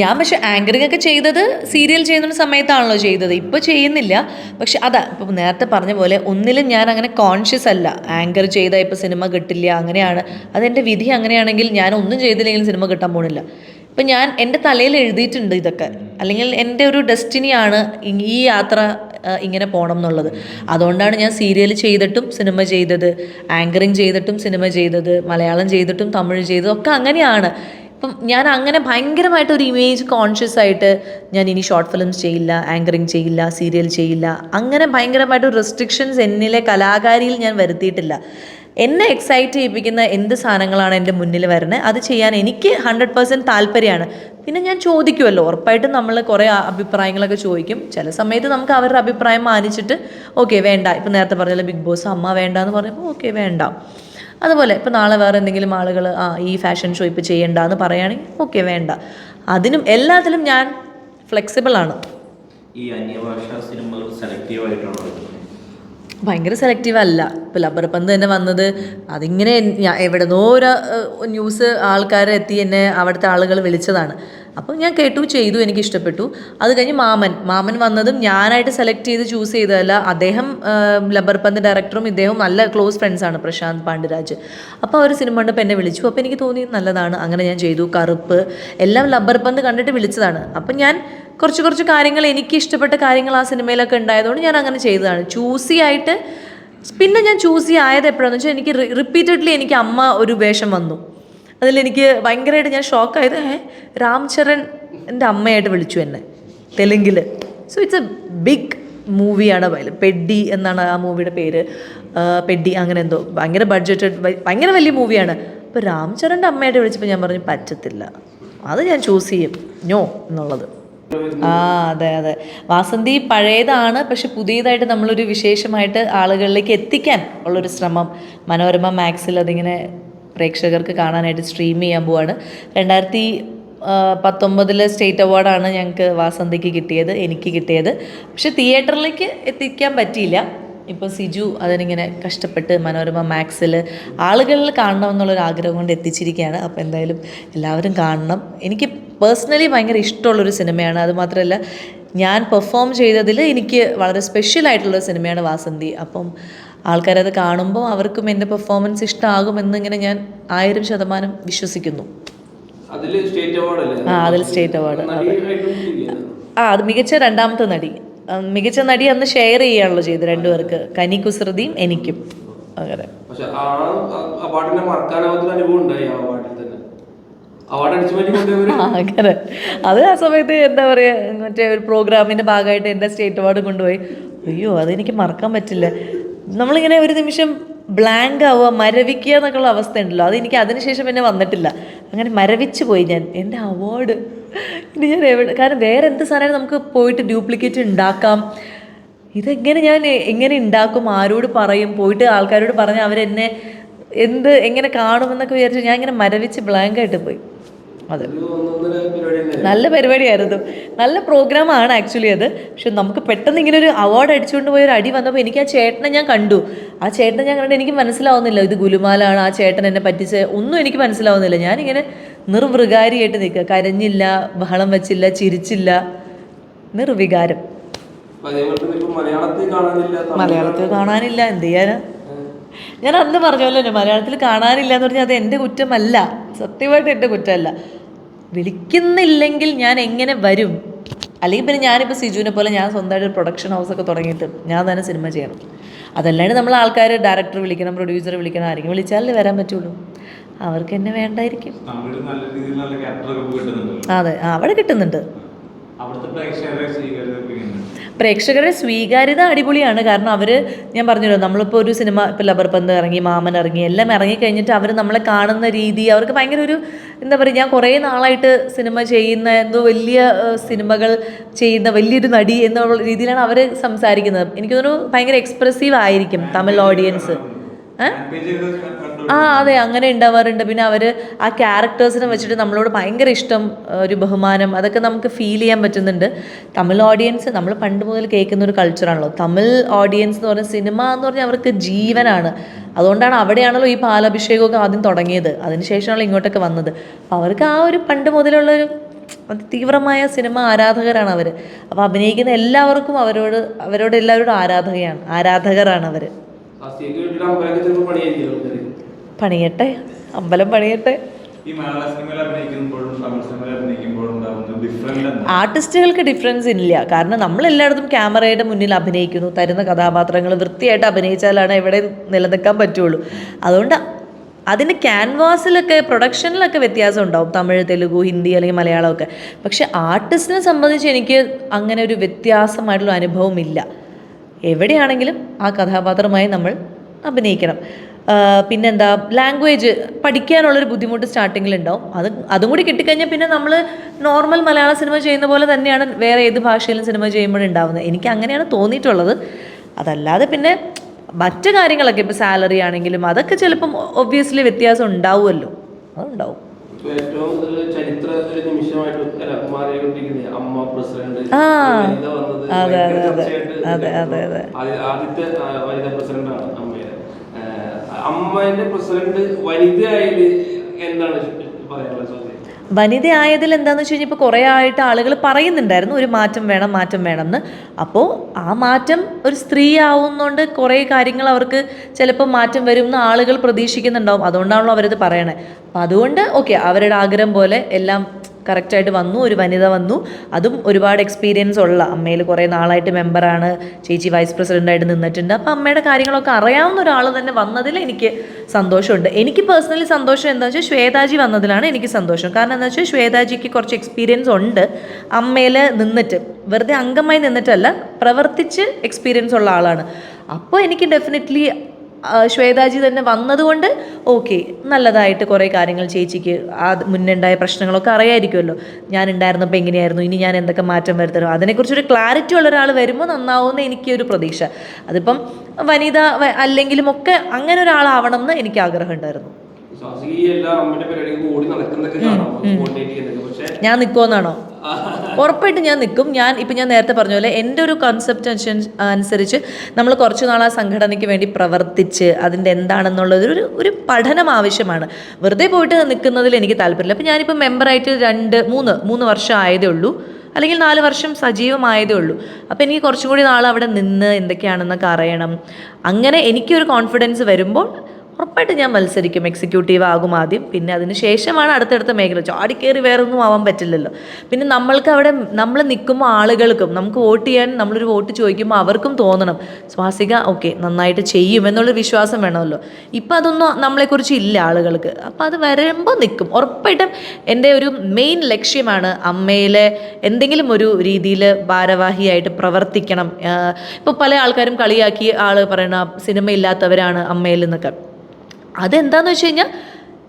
ഞാൻ പക്ഷെ ആങ്കറിംഗ് ഒക്കെ ചെയ്തത് സീരിയൽ ചെയ്യുന്ന സമയത്താണല്ലോ ചെയ്തത്. ഇപ്പോൾ ചെയ്യുന്നില്ല. പക്ഷെ അതാ ഇപ്പം നേരത്തെ പറഞ്ഞ പോലെ ഒന്നിലും ഞാൻ അങ്ങനെ കോൺഷ്യസ് അല്ല. ആങ്കർ ചെയ്താൽ ഇപ്പോൾ സിനിമ കിട്ടില്ല അങ്ങനെയാണ്. അതെന്റെ വിധി അങ്ങനെയാണെങ്കിൽ ഞാൻ ഒന്നും ചെയ്തില്ലെങ്കിലും സിനിമ കിട്ടാൻ പോണില്ല. ഇപ്പം ഞാൻ എന്റെ തലയിൽ എഴുതിയിട്ടുണ്ട് ഇതൊക്കെ. അല്ലെങ്കിൽ എന്റെ ഒരു ഡെസ്റ്റിനിയാണ് ഈ യാത്ര ഇങ്ങനെ പോകണം എന്നുള്ളത്. അതുകൊണ്ടാണ് ഞാൻ സീരിയൽ ചെയ്തിട്ടും സിനിമ ചെയ്തത്. ആങ്കറിങ് ചെയ്തിട്ടും സിനിമ ചെയ്തത്. മലയാളം ചെയ്തിട്ടും തമിഴ് ചെയ്തതും ഒക്കെ അങ്ങനെയാണ്. ഇപ്പം ഞാൻ അങ്ങനെ ഭയങ്കരമായിട്ട് ഒരു ഇമേജ് കോൺഷ്യസ് ആയിട്ട് ഞാൻ ഇനി ഷോർട്ട് ഫിലിംസ് ചെയ്യില്ല ആങ്കറിങ് ചെയ്യില്ല സീരിയൽ ചെയ്യില്ല. അങ്ങനെ ഭയങ്കരമായിട്ട് റെസ്ട്രിക്ഷൻസ് എന്നിലെ കലാകാരിയിൽ ഞാൻ വരുത്തിയിട്ടില്ല. എന്നെ എക്സൈറ്റ് ചെയ്യിപ്പിക്കുന്ന എന്ത് സാധനങ്ങളാണ് എന്റെ മുന്നിൽ വരുന്നത്? അത് ചെയ്യാൻ എനിക്ക് ഹൺഡ്രഡ് പേഴ്സന്റ് താല്പര്യമാണ്. പിന്നെ ഞാൻ ചോദിക്കുമല്ലോ ഉറപ്പായിട്ടും നമ്മൾ കുറേ അഭിപ്രായങ്ങളൊക്കെ ചോദിക്കും. ചില സമയത്ത് നമുക്ക് അവരുടെ അഭിപ്രായം മാനിച്ചിട്ട് ഓക്കെ വേണ്ട. ഇപ്പം നേരത്തെ പറഞ്ഞല്ലോ ബിഗ് ബോസ് അമ്മ വേണ്ട എന്ന് പറയുമ്പോൾ ഓക്കെ വേണ്ട. അതുപോലെ ഇപ്പം നാളെ വേറെ എന്തെങ്കിലും ആളുകൾ ആ ഈ ഫാഷൻ ഷോ ഇപ്പോൾ ചെയ്യണ്ട എന്ന് പറയുകയാണെങ്കിൽ ഓക്കെ വേണ്ട. അതിനും എല്ലാത്തിലും ഞാൻ ഫ്ലെക്സിബിൾ ആണ്. ഈ അന്യഭാഷാ സിനിമകൾ സെലക്റ്റീവ് ഭയങ്കര സെലക്റ്റീവ് അല്ല. ഇപ്പോൾ ലബ്ബർ പന്ത് തന്നെ വന്നത് അതിങ്ങനെ എവിടെന്നോ ഒരു ന്യൂസ് ആൾക്കാരെത്തി എന്നെ അവിടുത്തെ ആളുകൾ വിളിച്ചതാണ്. അപ്പോൾ ഞാൻ കേട്ടു ചെയ്തു എനിക്ക് ഇഷ്ടപ്പെട്ടു അത് കഴിഞ്ഞ് മാമൻ. മാമൻ വന്നതും ഞാനായിട്ട് സെലക്ട് ചെയ്ത് ചൂസ് ചെയ്തതല്ല. അദ്ദേഹം ലബ്ബർ പന്ത് ഡയറക്ടറും ഇദ്ദേഹവും നല്ല ക്ലോസ് ഫ്രണ്ട്സാണ് പ്രശാന്ത് പാണ്ഡ്യരാജ്. അപ്പോൾ ഒരു സിനിമ കണ്ടപ്പോൾ എന്നെ വിളിച്ചു. അപ്പോൾ എനിക്ക് തോന്നി നല്ലതാണ്. അങ്ങനെ ഞാൻ ചെയ്തു. കറുപ്പ്. എല്ലാം ലബ്ബർ പന്ത് കണ്ടിട്ട് വിളിച്ചതാണ്. അപ്പം ഞാൻ കുറച്ച് കുറച്ച് കാര്യങ്ങൾ എനിക്ക് ഇഷ്ടപ്പെട്ട കാര്യങ്ങൾ ആ സിനിമയിലൊക്കെ ഉണ്ടായതുകൊണ്ട് ഞാൻ അങ്ങനെ ചെയ്തതാണ്. ചൂസി ആയിട്ട് പിന്നെ ഞാൻ ചൂസി ആയത് എപ്പോഴാണെന്ന് വെച്ചാൽ എനിക്ക് റിപ്പീറ്റഡ്ലി എനിക്ക് അമ്മ ഒരു വേഷം വന്നു. അതിലെനിക്ക് ഭയങ്കരമായിട്ട് ഞാൻ ഷോക്കായത് ഏ രാം ചരൺ എന്റെ അമ്മയായിട്ട് വിളിച്ചു എന്നെ തെലുങ്കിൽ സോ ഇറ്റ്സ് എ ബിഗ് മൂവിയാണ് പെഡി എന്നാണ് ആ മൂവിയുടെ പേര്. പെഡി അങ്ങനെ എന്തോ ഭയങ്കര ബഡ്ജറ്റഡ് ഭയങ്കര വലിയ മൂവിയാണ് അപ്പോൾ രാം ചരന്റെ അമ്മയായിട്ട് വിളിച്ചപ്പോൾ ഞാൻ പറഞ്ഞു പറ്റത്തില്ല. അത് ഞാൻ ചൂസ് ചെയ്യും. നോ എന്നുള്ളത്. ആ അതെ അതെ. വാസന്തി പഴയതാണ് പക്ഷെ പുതിയതായിട്ട് നമ്മളൊരു വിശേഷമായിട്ട് ആളുകളിലേക്ക് എത്തിക്കാൻ ഉള്ളൊരു ശ്രമം മനോരമ മാക്സിൽ അതിങ്ങനെ പ്രേക്ഷകർക്ക് കാണാനായിട്ട് സ്ട്രീം ചെയ്യാൻ പോവാണ്. രണ്ടായിരത്തി പത്തൊമ്പതിലെ സ്റ്റേറ്റ് അവാർഡാണ് ഞങ്ങൾക്ക് വാസന്തിക്ക് കിട്ടിയത് എനിക്ക് കിട്ടിയത്. പക്ഷെ തിയേറ്ററിലേക്ക് എത്തിക്കാൻ പറ്റിയില്ല. ഇപ്പോൾ സിജു അതിനിങ്ങനെ കഷ്ടപ്പെട്ട് മനോരമ മാക്സിൽ ആളുകളിൽ കാണണം എന്നുള്ളൊരു ആഗ്രഹം കൊണ്ട് എത്തിച്ചിരിക്കുകയാണ്. അപ്പോൾ എന്തായാലും എല്ലാവരും കാണണം. എനിക്ക് പേഴ്സണലി ഭയങ്കര ഇഷ്ടമുള്ളൊരു സിനിമയാണ്. അതുമാത്രമല്ല ഞാൻ പെർഫോം ചെയ്തതിൽ എനിക്ക് വളരെ സ്പെഷ്യൽ ആയിട്ടുള്ള സിനിമയാണ് വാസന്തി. അപ്പം ആൾക്കാരത് കാണുമ്പോൾ അവർക്കും എന്റെ പെർഫോമൻസ് ഇഷ്ടമാകുമെന്ന് ഇങ്ങനെ ഞാൻ ആയിരം ശതമാനം വിശ്വസിക്കുന്നു. ആ, അതിൽ സ്റ്റേറ്റ് അവാർഡ്. ആ അത് മികച്ച രണ്ടാമത്തെ നടി. മികച്ച നടി അന്ന് ഷെയർ ചെയ്യാണല്ലോ ചെയ്ത് രണ്ടുപേർക്ക്. കനി കുസൃതിയും എനിക്കും. അങ്ങനെ. [laughs] അങ്ങനെ. അത് ആ സമയത്ത് എന്താ പറയുക മറ്റേ ഒരു പ്രോഗ്രാമിന്റെ ഭാഗമായിട്ട് എന്റെ സ്റ്റേറ്റ് അവാർഡ് കൊണ്ടുപോയി. അയ്യോ അതെനിക്ക് മറക്കാൻ പറ്റില്ല. നമ്മളിങ്ങനെ ഒരു നിമിഷം ബ്ലാങ്ക് ആവുക മരവിക്കുക എന്നൊക്കെയുള്ള അവസ്ഥ ഉണ്ടല്ലോ അത് എനിക്ക് അതിനുശേഷം പിന്നെ വന്നിട്ടില്ല. അങ്ങനെ മരവിച്ച് പോയി ഞാൻ. എന്റെ അവാർഡ് ഇനി ഞാൻ എവിടെ കാരണം വേറെ എന്ത് സാധനം നമുക്ക് പോയിട്ട് ഡ്യൂപ്ലിക്കേറ്റ് ഉണ്ടാക്കാം. ഇതെങ്ങനെ ഞാൻ എങ്ങനെ ഉണ്ടാക്കും? ആരോട് പറയും? പോയിട്ട് ആൾക്കാരോട് പറഞ്ഞ് അവരെന്നെ എന്ത് എങ്ങനെ കാണുമെന്നൊക്കെ വിചാരിച്ചു ഞാൻ ഇങ്ങനെ മരവിച്ച് ബ്ലാങ്ക് ആയിട്ട് പോയി. അതെ. നല്ല പരിപാടിയായിരുന്നു. നല്ല പ്രോഗ്രാമാണ് ആക്ച്വലി അത്. പക്ഷെ നമുക്ക് പെട്ടെന്ന് ഇങ്ങനെ ഒരു അവാർഡ് അടിച്ചുകൊണ്ട് പോയ ഒരു അടി വന്നപ്പോൾ എനിക്ക് ആ ചേട്ടനെ ഞാൻ കണ്ടു. ആ ചേട്ടനെ ഞാൻ കണ്ടിട്ട് എനിക്ക് മനസ്സിലാവുന്നില്ല ഇത് ഗുലുമാലാണ് ആ ചേട്ടൻ എന്നെ പറ്റിച്ച്. ഒന്നും എനിക്ക് മനസ്സിലാവുന്നില്ല. ഞാനിങ്ങനെ നിർവൃകാരിയായിട്ട് നിൽക്കുക. കരഞ്ഞില്ല ബഹളം വെച്ചില്ല ചിരിച്ചില്ല. നിർവികാരം. മലയാളത്തിൽ കാണാനില്ല എന്ത് ചെയ്യാനാ? ഞാൻ അന്ന് പറഞ്ഞല്ലോ തന്നെ മലയാളത്തിൽ കാണാനില്ല എന്ന് പറഞ്ഞാൽ അത് എന്റെ കുറ്റമല്ല. സത്യമായിട്ട് എന്റെ കുറ്റമല്ല. വിളിക്കുന്നില്ലെങ്കിൽ ഞാൻ എങ്ങനെ വരും? അല്ലെങ്കിൽ പിന്നെ ഞാനിപ്പോൾ സിജുവിനെ പോലെ ഞാൻ സ്വന്തമായിട്ട് ഒരു പ്രൊഡക്ഷൻ ഹൗസൊക്കെ തുടങ്ങിയിട്ട് ഞാൻ തന്നെ സിനിമ ചെയ്യണം. അതല്ലാണ്ട് നമ്മൾ ആൾക്കാർ ഡയറക്ടർ വിളിക്കണം പ്രൊഡ്യൂസർ വിളിക്കണം ആരെങ്കിലും വിളിച്ചാലേ വരാൻ പറ്റുള്ളൂ. അവർക്ക് എന്നെ വേണ്ടായിരിക്കും. അതെ അവിടെ കിട്ടുന്നുണ്ട്. പ്രേക്ഷകരുടെ സ്വീകാര്യത അടിപൊളിയാണ്. കാരണം അവർ ഞാൻ പറഞ്ഞല്ലോ നമ്മളിപ്പോൾ ഒരു സിനിമ ഇപ്പോൾ ലബർ പന്ത് ഇറങ്ങി മാമൻ ഇറങ്ങി എല്ലാം ഇറങ്ങിക്കഴിഞ്ഞിട്ട് അവർ നമ്മളെ കാണുന്ന രീതി അവർക്ക് ഭയങ്കര ഒരു എന്താ പറയുക ഞാൻ കുറേ നാളായിട്ട് സിനിമ ചെയ്യുന്ന എന്തോ വലിയ സിനിമകൾ ചെയ്യുന്ന വലിയൊരു നടി എന്നുള്ള രീതിയിലാണ് അവർ സംസാരിക്കുന്നത്. എനിക്ക് ഭയങ്കര എക്സ്പ്രസീവ് ആയിരിക്കും തമിഴ് ഓഡിയൻസ് ഏ? പേജൊക്കെ കണ്ടു ആ അതെ അങ്ങനെ ഉണ്ടാവാറുണ്ട്. പിന്നെ അവർ ആ ക്യാരക്ടേഴ്സിനെ വെച്ചിട്ട് നമ്മളോട് ഭയങ്കര ഇഷ്ടം ഒരു ബഹുമാനം അതൊക്കെ നമുക്ക് ഫീൽ ചെയ്യാൻ പറ്റുന്നുണ്ട്. തമിഴ് ഓഡിയൻസ് നമ്മൾ പണ്ട് മുതൽ കേൾക്കുന്ന ഒരു കൾച്ചറാണല്ലോ. തമിഴ് ഓഡിയൻസ് എന്ന് പറഞ്ഞാൽ സിനിമ എന്ന് പറഞ്ഞാൽ അവർക്ക് ജീവനാണ്. അതുകൊണ്ടാണ് അവിടെയാണല്ലോ ഈ പാലഭിഷേകമൊക്കെ ആദ്യം തുടങ്ങിയത്. അതിനുശേഷമാണല്ലോ ഇങ്ങോട്ടൊക്കെ വന്നത്. അപ്പോൾ അവർക്ക് ആ ഒരു പണ്ട് മുതലുള്ള ഒരു തീവ്രമായ സിനിമ ആരാധകരാണ് അവർ അപ്പോൾ അഭിനയിക്കുന്ന എല്ലാവർക്കും അവരോട് അവരോട് എല്ലാവരോടും ആരാധകയാണ് ആരാധകരാണ് അവർ പണിയട്ടെ അമ്പലം പണിയട്ടെ. ആർട്ടിസ്റ്റുകൾക്ക് ഡിഫറൻസ് ഇല്ല. കാരണം നമ്മൾ എല്ലായിടത്തും ക്യാമറയുടെ മുന്നിൽ അഭിനയിക്കുന്നു തരുന്ന കഥാപാത്രങ്ങൾ വൃത്തിയായിട്ട് അഭിനയിച്ചാലാണ് എവിടെ നിലനിൽക്കാൻ പറ്റുള്ളൂ. അതുകൊണ്ട് അതിന് ക്യാൻവാസിലൊക്കെ പ്രൊഡക്ഷനിലൊക്കെ വ്യത്യാസം ഉണ്ടാവും. തമിഴ് തെലുഗു ഹിന്ദി അല്ലെങ്കിൽ മലയാളമൊക്കെ. പക്ഷെ ആർട്ടിസ്റ്റിനെ സംബന്ധിച്ച് എനിക്ക് അങ്ങനെ ഒരു വ്യത്യാസമായിട്ടുള്ള അനുഭവമില്ല. എവിടെയാണെങ്കിലും ആ കഥാപാത്രമായി നമ്മൾ അഭിനയിക്കണം. പിന്നെന്താ ലാംഗ്വേജ് പഠിക്കാനുള്ളൊരു ബുദ്ധിമുട്ട് സ്റ്റാർട്ടിങ്ങിൽ ഉണ്ടാവും അത് അതും കൂടി കിട്ടിക്കഴിഞ്ഞാൽ പിന്നെ നമ്മൾ നോർമൽ മലയാള സിനിമ ചെയ്യുന്ന പോലെ തന്നെയാണ് വേറെ ഏത് ഭാഷയിലും സിനിമ ചെയ്യുമ്പോഴും ഉണ്ടാവുന്നത് എനിക്ക് അങ്ങനെയാണ് തോന്നിയിട്ടുള്ളത് അതല്ലാതെ പിന്നെ മറ്റു കാര്യങ്ങളൊക്കെ ഇപ്പോൾ സാലറി ആണെങ്കിലും അതൊക്കെ ചിലപ്പം ഒബ്വിയസ്ലി വ്യത്യാസം ഉണ്ടാവുമല്ലോ അതുണ്ടാവും ആ. അതെ, അതെ, അതെ. അതെ, അതെ, അതെ. ആദ്യ- ആദ്യത്തെ വനിതാ പ്രസിഡന്റാണ് അമ്മയുടെ പ്രസിഡന്റ് വനിതയായത് എന്താണ് പറയാനുള്ള ചോദ്യം? വനിത ആയതിൽ എന്താണെന്ന് വെച്ച് കഴിഞ്ഞാൽ ഇപ്പോൾ കുറേ ആയിട്ട് ആളുകൾ പറയുന്നുണ്ടായിരുന്നു ഒരു മാറ്റം വേണം മാറ്റം വേണം എന്ന് അപ്പോൾ ആ മാറ്റം ഒരു സ്ത്രീ ആവുന്നതുകൊണ്ട് കുറേ കാര്യങ്ങൾ അവർക്ക് ചിലപ്പോൾ മാറ്റം വരും എന്ന് ആളുകൾ പ്രതീക്ഷിക്കുന്നുണ്ടാവും. അതുകൊണ്ടാണല്ലോ അവരത് പറയണേ. അപ്പോൾ അതുകൊണ്ട് ഓക്കെ അവരുടെ ആഗ്രഹം പോലെ എല്ലാം കറക്റ്റായിട്ട് വന്നു ഒരു വനിത വന്നു. അതും ഒരുപാട് എക്സ്പീരിയൻസ് ഉള്ള അമ്മയിൽ കുറേ നാളായിട്ട് മെമ്പറാണ് ചേച്ചി വൈസ് പ്രസിഡന്റായിട്ട് നിന്നിട്ടുണ്ട്. അപ്പോൾ അമ്മയുടെ കാര്യങ്ങളൊക്കെ അറിയാവുന്ന ഒരാൾ തന്നെ വന്നതിൽ എനിക്ക് സന്തോഷമുണ്ട്. എനിക്ക് പേഴ്സണലി സന്തോഷം എന്താണെന്ന് വെച്ചാൽ ശ്വേതാജി വന്നതിലാണ് എനിക്ക് സന്തോഷം. കാരണം എന്താ വെച്ചാൽ ശ്വേതാജിക്ക് കുറച്ച് എക്സ്പീരിയൻസ് ഉണ്ട്. അമ്മയിൽ നിന്നിട്ട് വെറുതെ അംഗമായി നിന്നിട്ടല്ല പ്രവർത്തിച്ച് എക്സ്പീരിയൻസ് ഉള്ള ആളാണ്. അപ്പോൾ എനിക്ക് ഡെഫിനറ്റ്ലി ശ്വേതാജി തന്നെ വന്നതുകൊണ്ട് ഓക്കെ നല്ലതായിട്ട് കുറേ കാര്യങ്ങൾ ചേച്ചിക്ക് ആ മുന്നുണ്ടായ പ്രശ്നങ്ങളൊക്കെ അറിയായിരിക്കുമല്ലോ. ഞാൻ ഉണ്ടായിരുന്നപ്പോൾ എങ്ങനെയായിരുന്നു? ഇനി ഞാൻ എന്തൊക്കെ മാറ്റം വരുത്തണം? അതിനെക്കുറിച്ചൊരു ക്ലാരിറ്റി ഉള്ള ഒരാൾ വരുമ്പോൾ നന്നാവുമെന്ന് എനിക്കൊരു പ്രതീക്ഷ. അതിപ്പം വനിത അല്ലെങ്കിലും ഒക്കെ അങ്ങനെ ഒരാളാവണം എന്ന് എനിക്ക് ആഗ്രഹം ഞാൻ നിൽക്കുമെന്നാണോ ഉറപ്പായിട്ട് ഞാൻ നിൽക്കും ഞാൻ ഇപ്പം ഞാൻ നേരത്തെ പറഞ്ഞ പോലെ എന്റെ ഒരു കൺസെപ്റ്റ് അനുസരിച്ച് നമ്മൾ കുറച്ച് നാൾ ആ സംഘടനയ്ക്ക് വേണ്ടി പ്രവർത്തിച്ച് അതിന്റെ എന്താണെന്നുള്ളത് ഒരു ഒരു പഠനം ആവശ്യമാണ്. വെറുതെ പോയിട്ട് നിൽക്കുന്നതിൽ എനിക്ക് താല്പര്യമില്ല. അപ്പം ഞാനിപ്പോൾ മെമ്പറായിട്ട് രണ്ട് മൂന്ന് മൂന്ന് വർഷം ആയതേ ഉള്ളൂ. അല്ലെങ്കിൽ നാല് വർഷം സജീവമായതേ ഉള്ളൂ. അപ്പോൾ എനിക്ക് കുറച്ചും കൂടി നാൾ അവിടെ നിന്ന് എന്തൊക്കെയാണെന്നൊക്കെ അറിയണം. അങ്ങനെ എനിക്കൊരു കോൺഫിഡൻസ് വരുമ്പോൾ ഉറപ്പായിട്ട് ഞാൻ മത്സരിക്കും എക്സിക്യൂട്ടീവ് ആകും ആദ്യം. പിന്നെ അതിന് ശേഷമാണ് അടുത്തടുത്ത മേഖല. ചാടിക്കേറി വേറെ ഒന്നും ആവാൻ പറ്റില്ലല്ലോ. പിന്നെ നമ്മൾക്ക് അവിടെ നമ്മൾ നിൽക്കുമ്പോൾ ആളുകൾക്കും നമുക്ക് വോട്ട് ചെയ്യാൻ നമ്മളൊരു വോട്ട് ചോദിക്കുമ്പോൾ അവർക്കും തോന്നണം. സ്വാസിക ഓക്കെ നന്നായിട്ട് ചെയ്യും എന്നുള്ളൊരു വിശ്വാസം വേണമല്ലോ. ഇപ്പം അതൊന്നും നമ്മളെക്കുറിച്ച് ഇല്ല ആളുകൾക്ക്. അപ്പം അത് വരുമ്പോൾ നിൽക്കും. ഉറപ്പായിട്ടും എന്റെ ഒരു മെയിൻ ലക്ഷ്യമാണ് അമ്മയിലെ എന്തെങ്കിലും ഒരു രീതിയിൽ ഭാരവാഹിയായിട്ട് പ്രവർത്തിക്കണം. ഇപ്പോൾ പല ആൾക്കാരും കളിയാക്കി ആൾ പറയണ സിനിമ ഇല്ലാത്തവരാണ് അമ്മയിൽ നിന്നൊക്കെ. അതെന്താന്ന് വെച്ച് കഴിഞ്ഞാൽ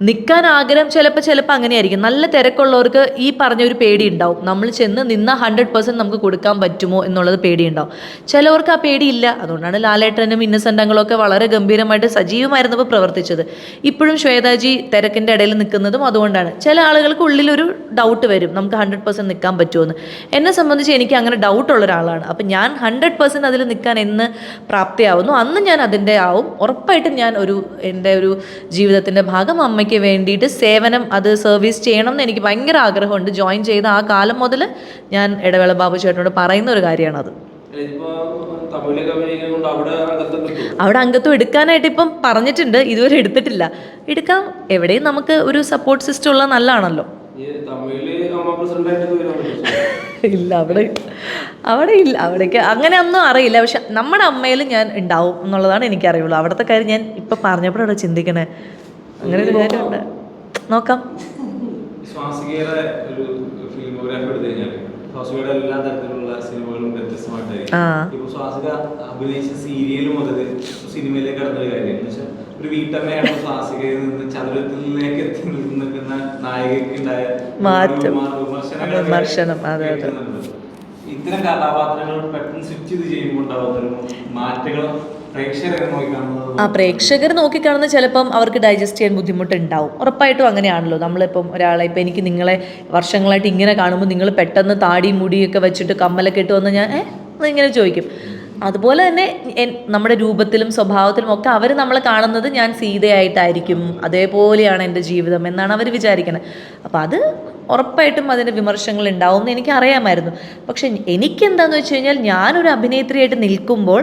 നിൽക്കാൻ ആഗ്രഹം ചിലപ്പോൾ ചിലപ്പോൾ അങ്ങനെയായിരിക്കും. നല്ല തിരക്കുള്ളവർക്ക് ഈ പറഞ്ഞ ഒരു പേടി ഉണ്ടാവും. നമ്മൾ ചെന്ന് നിന്ന ഹൺഡ്രഡ് പെർസെന്റ് നമുക്ക് കൊടുക്കാൻ പറ്റുമോ എന്നുള്ളത് പേടിയുണ്ടാവും ചിലവർക്ക് ആ പേടിയില്ല അതുകൊണ്ടാണ് ലാലേട്ടനും ഇന്നസെന്റ് അംഗങ്ങളൊക്കെ വളരെ ഗംഭീരമായിട്ട് സജീവമായിരുന്നപ്പോൾ പ്രവർത്തിച്ചത്. ഇപ്പോഴും ശ്വേതാജി തിരക്കിന്റെ ഇടയിൽ നിൽക്കുന്നതും അതുകൊണ്ടാണ്. ചില ആളുകൾക്ക് ഉള്ളിലൊരു ഡൗട്ട് വരും. നമുക്ക് ഹൺഡ്രഡ് പെർസെന്റ് നിൽക്കാൻ പറ്റുമോ എന്നെ സംബന്ധിച്ച് എനിക്ക് അങ്ങനെ ഡൗട്ട് ഉള്ള ഒരാളാണ്. അപ്പം ഞാൻ ഹൺഡ്രഡ് പെർസെന്റ് അതിൽ നിൽക്കാൻ എന്ന് പ്രാപ്തിയാവുന്നു. അന്ന് ഞാൻ അതിന്റെ ആവും ഉറപ്പായിട്ടും ഞാൻ ഒരു എന്റെ ഒരു ജീവിതത്തിന്റെ ഭാഗം അമ്മയ്ക്ക് വേണ്ടിയിട്ട് സേവനം അത് സർവീസ് ചെയ്യണം എന്ന് എനിക്ക് ഭയങ്കര ആഗ്രഹമുണ്ട്. ജോയിൻ ചെയ്ത ആ കാലം മുതൽ ഞാൻ ഇടവേള ബാബു ചേട്ടനോട് പറയുന്ന ഒരു കാര്യമാണത് അവിടെ അംഗത്വം എടുക്കാനായിട്ട് ഇപ്പം പറഞ്ഞിട്ടുണ്ട്. ഇതുവരെ എടുത്തിട്ടില്ല. എടുക്കാം. എവിടെയും നമുക്ക് ഒരു സപ്പോർട്ട് സിസ്റ്റം ഉള്ള നല്ലതാണല്ലോ. ഇല്ല അവിടെ അവിടെ ഇല്ല. അവിടേക്ക് അങ്ങനെ ഒന്നും അറിയില്ല. പക്ഷെ നമ്മുടെ അമ്മയിൽ ഞാൻ ഉണ്ടാവും എന്നുള്ളതാണ് എനിക്കറിയുള്ളൂ. അവിടുത്തെ കാര്യം ഞാൻ ഇപ്പം പറഞ്ഞപ്പോഴാണ് ചിന്തിക്കണേ. അങ്ങനെ ഒരു കാര്യമുണ്ട് നോക്കാം ഒരു ഫിലിമോഗ്രാഫി എടുത്തു കഴിഞ്ഞാൽ സ്വാസികയുടെ എല്ലാ തരത്തിലുള്ള സിനിമകളും വ്യത്യസ്തമായിട്ടായിരിക്കും. ഇപ്പൊ സ്വാസിക അഭിനയിച്ച സീരിയൽ മുതൽ സിനിമയിലേക്ക് കടന്ന ഒരു കാര്യം എന്ന് വെച്ചാൽ ഒരു വീട്ടമ്മയാണ് സ്വാസികയിൽ നിന്ന് ചതുരത്തിലേക്ക് എത്തി നിൽക്കുന്ന. വിമർശനങ്ങളൊക്കെ വിമർശനം. ഇത്തരം കഥാപാത്രങ്ങൾ പെട്ടെന്ന് സ്വിച്ച് ചെയ്ത് ചെയ്യുമ്പോൾ ഉണ്ടാവുന്ന ഒരു കാണുന്നത് ആ പ്രേക്ഷകർ നോക്കിക്കാണുന്ന ചിലപ്പം അവർക്ക് ഡൈജസ്റ്റ് ചെയ്യാൻ ബുദ്ധിമുട്ടുണ്ടാവും. ഉറപ്പായിട്ടും അങ്ങനെയാണല്ലോ. നമ്മളിപ്പം ഒരാളെ ഇപ്പം എനിക്ക് നിങ്ങളെ വർഷങ്ങളായിട്ട് ഇങ്ങനെ കാണുമ്പോൾ നിങ്ങൾ പെട്ടെന്ന് താടി മുടിയൊക്കെ വെച്ചിട്ട് കമ്മലൊക്കെ ഇട്ട് വന്ന് ഞാൻ ഇങ്ങനെ ചോദിക്കും. അതുപോലെ തന്നെ നമ്മുടെ രൂപത്തിലും സ്വഭാവത്തിലും ഒക്കെ അവർ നമ്മളെ കാണുന്നത് ഞാൻ സീതയായിട്ടായിരിക്കും. അതേപോലെയാണ് എന്റെ ജീവിതം എന്നാണ് അവർ വിചാരിക്കുന്നത് അപ്പോൾ അത് ഉറപ്പായിട്ടും അതിന്റെ വിമർശനങ്ങൾ ഉണ്ടാവും എന്ന് എനിക്ക് അറിയാമായിരുന്നു പക്ഷെ എനിക്കെന്താന്ന് വെച്ച് കഴിഞ്ഞാൽ ഞാനൊരു അഭിനേത്രിയായിട്ട് നിൽക്കുമ്പോൾ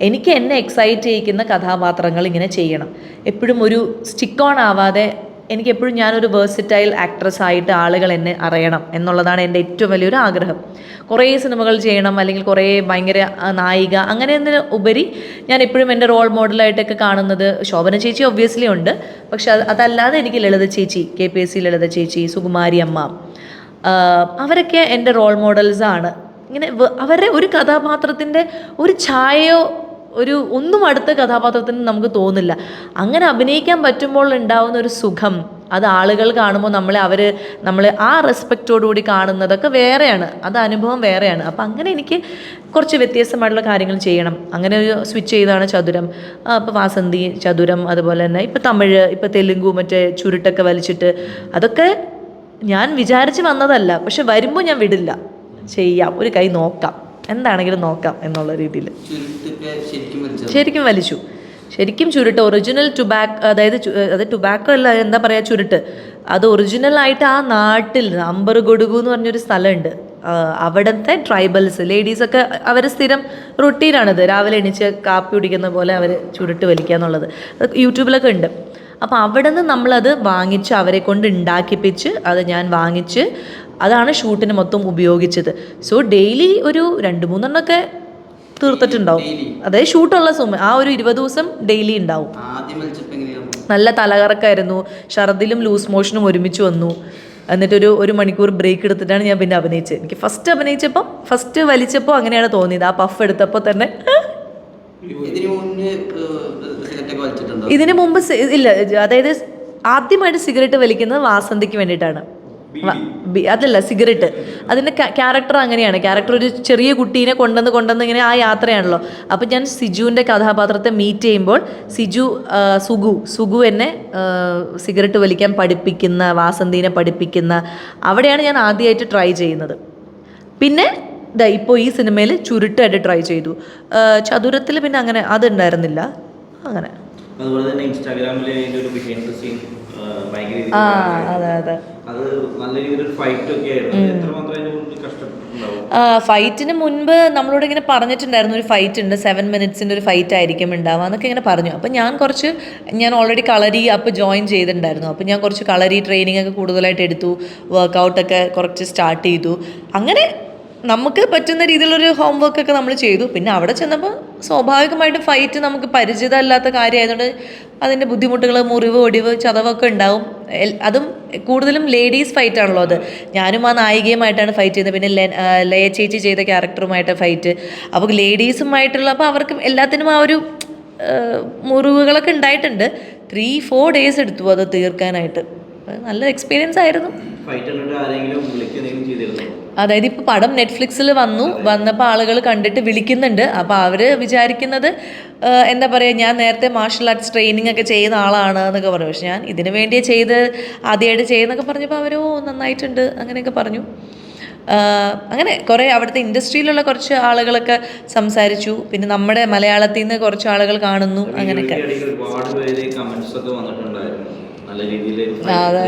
എനിക്ക് എന്നെ എക്സൈറ്റ് ചെയ്യിക്കുന്ന കഥാപാത്രങ്ങൾ ഇങ്ങനെ ചെയ്യണം. എപ്പോഴും ഒരു സ്റ്റിക്ക് ഓൺ ആവാതെ എനിക്ക് എപ്പോഴും ഞാനൊരു വേഴ്സിറ്റൈൽ ആക്ട്രസ് ആയിട്ട് ആളുകൾ എന്നെ അറിയണം എന്നുള്ളതാണ് എന്റെ ഏറ്റവും വലിയൊരു ആഗ്രഹം. കുറേ സിനിമകൾ ചെയ്യണം അല്ലെങ്കിൽ കുറേ ഭയങ്കര നായിക അങ്ങനെ എന്നതിന് ഉപരി ഞാൻ എപ്പോഴും എന്റെ റോൾ മോഡലായിട്ടൊക്കെ കാണുന്നത് ശോഭന ചേച്ചി ഒബ്വിയസ്ലി ഉണ്ട്. പക്ഷെ അത് അതല്ലാതെ എനിക്ക് ലളിത ചേച്ചി K P S C Lalitha ചേച്ചി സുകുമാരി അമ്മ അവരൊക്കെ എന്റെ റോൾ മോഡൽസാണ് ഇങ്ങനെ അവരുടെ ഒരു കഥാപാത്രത്തിന്റെ ഒരു ഛായയോ ഒരു ഒന്നും അടുത്ത കഥാപാത്രത്തിന് നമുക്ക് തോന്നില്ല. അങ്ങനെ അഭിനയിക്കാൻ പറ്റുമ്പോൾ ഉണ്ടാവുന്ന ഒരു സുഖം അത് ആളുകൾ കാണുമ്പോൾ നമ്മളെ അവർ നമ്മൾ ആ റെസ്പെക്റ്റോടുകൂടി കാണുന്നതൊക്കെ വേറെയാണ് അത് അനുഭവം വേറെയാണ്. അപ്പം അങ്ങനെ എനിക്ക് കുറച്ച് വ്യത്യസ്തമായിട്ടുള്ള കാര്യങ്ങൾ ചെയ്യണം. അങ്ങനെ ഒരു സ്വിച്ച് ചെയ്താണ് ചതുരം. ഇപ്പോൾ വാസന്തി ചതുരം അതുപോലെ തന്നെ ഇപ്പോൾ തമിഴ് ഇപ്പോൾ തെലുങ്കു മറ്റേ ചുരുട്ടൊക്കെ വലിച്ചിട്ട് അതൊക്കെ ഞാൻ വിചാരിച്ച് വന്നതല്ല. പക്ഷെ വരുമ്പോൾ ഞാൻ വിടില്ല. ചെയ്യാം ഒരു കൈ നോക്കാം. എന്താണെങ്കിലും നോക്കാം എന്നുള്ള രീതിയിൽ. ശരിക്കും വലിച്ചു. ശരിക്കും ചുരുട്ട് ഒറിജിനൽ ടുബാക്ക് അതായത് അത് ടുബാക്കോ അല്ല എന്താ പറയുക ചുരുട്ട്. അത് ഒറിജിനൽ ആയിട്ട് ആ നാട്ടിൽ അമ്പർ ഗൊടുകു എന്ന് പറഞ്ഞൊരു സ്ഥലമുണ്ട്. അവിടുത്തെ ട്രൈബൽസ് ലേഡീസൊക്കെ അവർ സ്ഥിരം റൊട്ടീനാണിത്. രാവിലെ എണീച്ച് കാപ്പി കുടിക്കുന്ന പോലെ അവർ ചുരുട്ട് വലിക്കുക എന്നുള്ളത്. യൂട്യൂബിലൊക്കെ ഉണ്ട്. അപ്പോൾ അവിടെ നിന്ന് നമ്മളത് വാങ്ങിച്ച് അവരെ കൊണ്ട് ഉണ്ടാക്കിപ്പിച്ച് അത് ഞാൻ വാങ്ങിച്ച് അതാണ് ഷൂട്ടിന് മൊത്തം ഉപയോഗിച്ചത്. സോ ഡെയിലി ഒരു രണ്ട് മൂന്നെണ്ണമൊക്കെ തീർത്തിട്ടുണ്ടാവും. അതായത് അതെ ഷൂട്ടുള്ള സമയം ആ ഒരു ഇരുപത് ദിവസം ഡെയിലി ഉണ്ടാവും. നല്ല തലകറക്കായിരുന്നു. ഛർദിലും ലൂസ് മോഷനും ഒരുമിച്ച് വന്നു. എന്നിട്ടൊരു ഒരു മണിക്കൂർ ബ്രേക്ക് എടുത്തിട്ടാണ് ഞാൻ പിന്നെ അഭിനയിച്ചത്. എനിക്ക് ഫസ്റ്റ് അഭിനയിച്ചപ്പോൾ ഫസ്റ്റ് വലിച്ചപ്പോൾ അങ്ങനെയാണ് തോന്നിയത്. ആ പഫ് എടുത്തപ്പോൾ തന്നെ ഇതിനു മുമ്പ് ഇല്ല അതായത് ആദ്യമായിട്ട് സിഗരറ്റ് വലിക്കുന്നത് വാസന്തിക്ക് വേണ്ടിയിട്ടാണ്. അതല്ല സിഗരറ്റ്. അതിന്റെ ക്യാരക്ടർ അങ്ങനെയാണ്. ക്യാരക്ടർ ഒരു ചെറിയ കുട്ടീനെ കൊണ്ടുവന്ന് കൊണ്ടുവന്ന് ഇങ്ങനെ ആ യാത്രയാണല്ലോ. അപ്പം ഞാൻ സിജുവിന്റെ കഥാപാത്രത്തെ മീറ്റ് ചെയ്യുമ്പോൾ സിജു സുഗു സുഗു എന്നെ സിഗരറ്റ് വലിക്കാൻ പഠിപ്പിക്കുന്ന വാസന്തിനെ പഠിപ്പിക്കുന്ന അവിടെയാണ് ഞാൻ ആദ്യമായിട്ട് ട്രൈ ചെയ്യുന്നത്. പിന്നെ ദാ ഇപ്പോൾ ഈ സിനിമയിൽ ചുരുട്ടായിട്ട് ട്രൈ ചെയ്തു. ചതുരത്തിൽ പിന്നെ അങ്ങനെ അതുണ്ടായിരുന്നില്ല. അങ്ങനെ. അതുപോലെ തന്നെ ഇൻസ്റ്റാഗ്രാമിൽ ഒരു ബിഹൈൻഡ് സീൻ ആ അതെ അതെ. ഫൈറ്റിന് മുൻപ് നമ്മളോട് ഇങ്ങനെ പറഞ്ഞിട്ടുണ്ടായിരുന്നു ഒരു ഫൈറ്റ് ഉണ്ട് സെവൻ മിനിറ്റ്സിന്റെ ഒരു ഫൈറ്റ് ആയിരിക്കും ഉണ്ടാവുക എന്നൊക്കെ ഇങ്ങനെ പറഞ്ഞു. അപ്പം ഞാൻ കുറച്ച് ഞാൻ ഓൾറെഡി കളരി അപ്പ് ജോയിൻ ചെയ്തിട്ടുണ്ടായിരുന്നു. അപ്പം ഞാൻ കുറച്ച് കളരി ട്രെയിനിങ് ഒക്കെ കൂടുതലായിട്ട് എടുത്തു വർക്കൗട്ടൊക്കെ കുറച്ച് സ്റ്റാർട്ട് ചെയ്തു. അങ്ങനെ നമുക്ക് പറ്റുന്ന രീതിയിലൊരു ഹോംവർക്ക് ഒക്കെ നമ്മൾ ചെയ്തു. പിന്നെ അവിടെ ചെന്നപ്പോൾ സ്വാഭാവികമായിട്ട് ഫൈറ്റ് നമുക്ക് പരിചിതമല്ലാത്ത കാര്യമായതുകൊണ്ട് അതിന്റെ ബുദ്ധിമുട്ടുകൾ മുറിവ് ഒടിവ് ചതവൊക്കെ ഉണ്ടാവും. അതും കൂടുതലും ലേഡീസ് ഫൈറ്റ് ആണല്ലോ അത്. ഞാനും ആ നായികയുമായിട്ടാണ് ഫൈറ്റ് ചെയ്യുന്നത്. പിന്നെ ലയ ചേച്ചി ചെയ്ത ക്യാരക്ടറുമായിട്ട് ഫൈറ്റ് അപ്പോൾ ലേഡീസുമായിട്ടുള്ള അപ്പോൾ അവർക്ക് എല്ലാത്തിനും ആ ഒരു മുറിവുകളൊക്കെ ഉണ്ടായിട്ടുണ്ട്. ത്രീ ഫോർ ഡേയ്സ് എടുത്തു അത് തീർക്കാനായിട്ട്. നല്ല എക്സ്പീരിയൻസ് ആയിരുന്നു. അതായത് ഇപ്പോൾ പടം നെറ്റ്ഫ്ലിക്സിൽ വന്നു. വന്നപ്പോൾ ആളുകൾ കണ്ടിട്ട് വിളിക്കുന്നുണ്ട്. അപ്പോൾ അവർ വിചാരിക്കുന്നത് എന്താ പറയുക ഞാൻ നേരത്തെ മാർഷൽ ആർട്സ് ട്രെയിനിങ് ഒക്കെ ചെയ്യുന്ന ആളാണ് എന്നൊക്കെ പറഞ്ഞു. പക്ഷെ ഞാൻ ഇതിനു വേണ്ടിയേ ചെയ്ത് ആദ്യമായിട്ട് ചെയ്യുന്നൊക്കെ പറഞ്ഞപ്പോൾ അവരോ നന്നായിട്ടുണ്ട്. അങ്ങനെയൊക്കെ പറഞ്ഞു. അങ്ങനെ കുറേ അവിടുത്തെ ഇൻഡസ്ട്രിയിലുള്ള കുറച്ച് ആളുകളൊക്കെ സംസാരിച്ചു. പിന്നെ നമ്മുടെ മലയാളത്തിൽ നിന്ന് കുറച്ച് ആളുകൾ കാണുന്നു. അങ്ങനെയൊക്കെ. നല്ല രീതിയിൽ ആ, അതെ.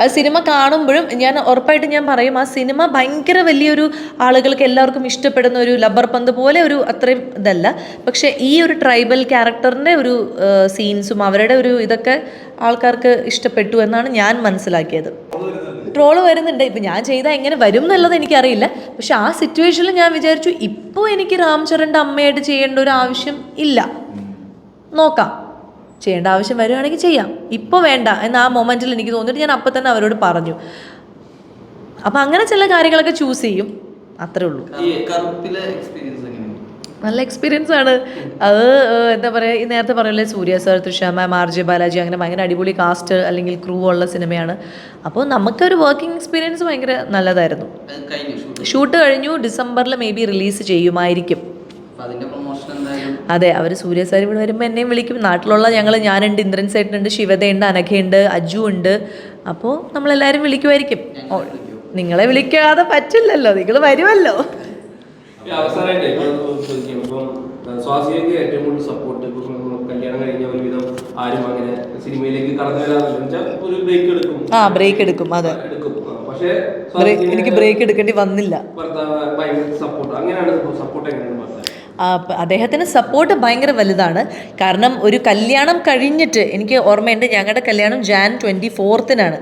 അത് സിനിമ കാണുമ്പോഴും ഞാൻ ഉറപ്പായിട്ട് ഞാൻ പറയും ആ സിനിമ ഭയങ്കര വലിയൊരു ആളുകൾക്ക് എല്ലാവർക്കും ഇഷ്ടപ്പെടുന്ന ഒരു ലബ്ബർ പന്ത് പോലെ ഒരു അത്രയും ഇതല്ല. പക്ഷേ ഈ ഒരു ട്രൈബൽ ക്യാരക്ടറിന്റെ ഒരു സീൻസും അവരുടെ ഒരു ഇതൊക്കെ ആൾക്കാർക്ക് ഇഷ്ടപ്പെട്ടു എന്നാണ് ഞാൻ മനസ്സിലാക്കിയത്. ട്രോൾ വരുന്നുണ്ട്. ഇപ്പം ഞാൻ ചെയ്താൽ എങ്ങനെ വരും എന്നുള്ളത് എനിക്കറിയില്ല. പക്ഷെ ആ സിറ്റുവേഷനിൽ ഞാൻ വിചാരിച്ചു ഇപ്പോൾ എനിക്ക് രാംചരന്റെ അമ്മയായിട്ട് ചെയ്യേണ്ട ഒരു ആവശ്യം ഇല്ല. നോക്കാം. ചെയ്യേണ്ട ആവശ്യം വരികയാണെങ്കിൽ ചെയ്യാം. ഇപ്പോൾ വേണ്ട എന്ന് ആ മൊമെന്റിൽ എനിക്ക് തോന്നിയിട്ട് ഞാൻ അപ്പം തന്നെ അവരോട് പറഞ്ഞു. അപ്പം അങ്ങനെ ചില കാര്യങ്ങളൊക്കെ ചൂസ് ചെയ്യും. അത്രേ ഉള്ളൂ. നല്ല എക്സ്പീരിയൻസ് ആണ്. അത് എന്താ പറയുക ഈ നേരത്തെ പറയല്ലേ Suriya sir Trisha ma'am R J Balaji അങ്ങനെ ഭയങ്കര അടിപൊളി കാസ്റ്റ് അല്ലെങ്കിൽ ക്രൂ ഉള്ള സിനിമയാണ്. അപ്പോൾ നമുക്കൊരു വർക്കിംഗ് എക്സ്പീരിയൻസ് ഭയങ്കര നല്ലതായിരുന്നു. ഷൂട്ട് കഴിഞ്ഞു ഡിസംബറിൽ മേ ബി റിലീസ് ചെയ്യുമായിരിക്കും അപ്പൊ അതിന്റെ പ്രൊമോഷൻ എന്തായാലും അതെ അവർ സൂര്യ സാർ ഇവിടെ വരുമ്പോൾ എന്നെയും വിളിക്കും. നാട്ടിലുള്ള ഞങ്ങൾ ഞാനുണ്ട് ഇന്ദ്രൻ സേട്ടനുണ്ട് ശിവതയുണ്ട് അനഘയുണ്ട് അജു ഉണ്ട്. അപ്പോൾ നമ്മളെല്ലാവരും വിളിക്കുമായിരിക്കും. നിങ്ങളെ വിളിക്കാതെ പറ്റില്ലല്ലോ നിങ്ങൾ വരുമല്ലോ. അവസാനമായിട്ട് സ്വാസികയ്ക്ക് ഏറ്റവും കൂടുതൽ സപ്പോർട്ട് കല്യാണം കഴിഞ്ഞ ഒരുവിധം ആരും അങ്ങനെ സിനിമയിലേക്ക് കടന്നു വരാറില്ല. വെച്ചാൽ ഒരു ബ്രേക്ക് എടുക്കും. ആ ബ്രേക്ക് എടുക്കും അതെ. എനിക്ക് ബ്രേക്ക് എടുക്കേണ്ടി വന്നില്ല. സപ്പോർട്ട് അങ്ങനെയാണ് സപ്പോർട്ട് എങ്ങനെയാണ് അദ്ദേഹത്തിന് സപ്പോർട്ട് ഭയങ്കര വലുതാണ്. കാരണം ഒരു കല്യാണം കഴിഞ്ഞിട്ട് എനിക്ക് ഓർമ്മയുണ്ട് ഞങ്ങളുടെ കല്യാണം ജാൻ ട്വന്റി ഫോർത്തിനാണ്